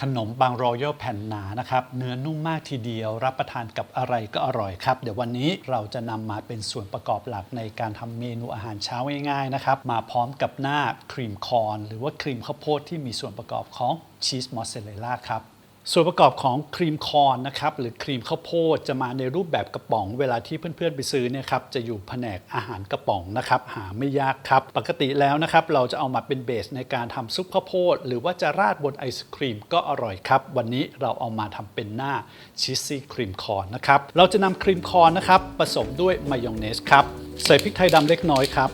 ขนมบางรอยัลแผ่นหนานะครับ เนื้อนุ่มมากทีเดียว รับประทานกับอะไรก็อร่อยครับ เดี๋ยววันนี้เราจะนำมาเป็นส่วนประกอบหลักในการทำเมนูอาหารเช้าง่ายๆนะครับ มาพร้อมกับหน้าครีมคอนหรือว่าครีมข้าวโพดที่มีส่วนประกอบของชีสมอสซาเรลล่าครับ ส่วนประกอบของครีมคอนนะครับหรือครีมข้าวโพดจะมาในรูปแบบกระป๋อง เวลาที่เพื่อนๆไปซื้อเนี่ยครับจะอยู่แผนกอาหารกระป๋องนะครับหาไม่ยากครับ ปกติแล้วนะครับเราจะเอามาเป็นเบสในการทำซุปข้าวโพด หรือว่าจะราดบนไอศครีมก็อร่อยครับ วันนี้เราเอามาทำเป็นหน้าชีสซี่ครีมคอนนะครับเราจะนำครีมคอนนะครับผสมด้วยมายองเนสครับใส่พริกไทยดำเล็กน้อยครับ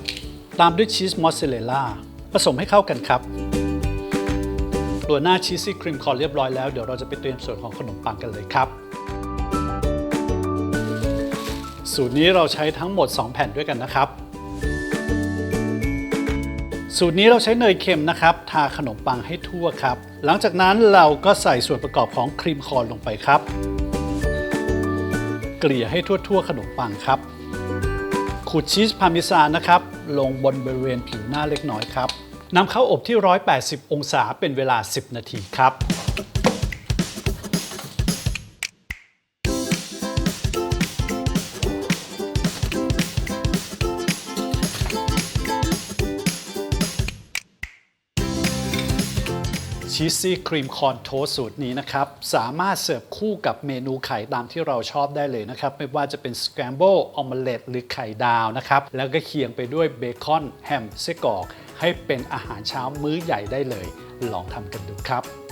ตามด้วยชีสมอสซาเรลล่าผสมให้เข้ากันครับ ตัวหน้าชีสซี่ครีมคอร์นเรียบร้อยแล้ว เดี๋ยวเราจะไปเตรียมส่วนของขนมปังกันเลยครับ สูตรนี้เราใช้ทั้งหมด 2 แผ่นด้วยกันนะครับ สูตรนี้เราใช้เนยเค็มนะครับ ทาขนมปังให้ทั่วครับ หลังจากนั้นเราก็ใส่ส่วนประกอบของครีมคอร์นลงไปครับ เกลี่ยให้ทั่วๆ ขนมปังครับขูดชีสพาร์เมซานนะครับ ลงบนบริเวณผิวหน้าเล็กน้อยครับ นำเข้าอบที่ 180 องศาเป็นเวลา 10 นาทีครับ ชีสซี่ครีมคอนโทสสูตรนี้นะครับ สามารถเสิร์ฟคู่กับเมนูไข่ตามที่เราชอบได้เลยนะครับ ไม่ว่าจะเป็นส c ครมเบิลออมเล็ตหรือไข่ดาวนะครับ แล้วก็เคียงไปด้วยเบคอนแฮมไส้กรอก ให้เป็นอาหารเช้ามื้อใหญ่ได้เลย ลองทำกันดูครับ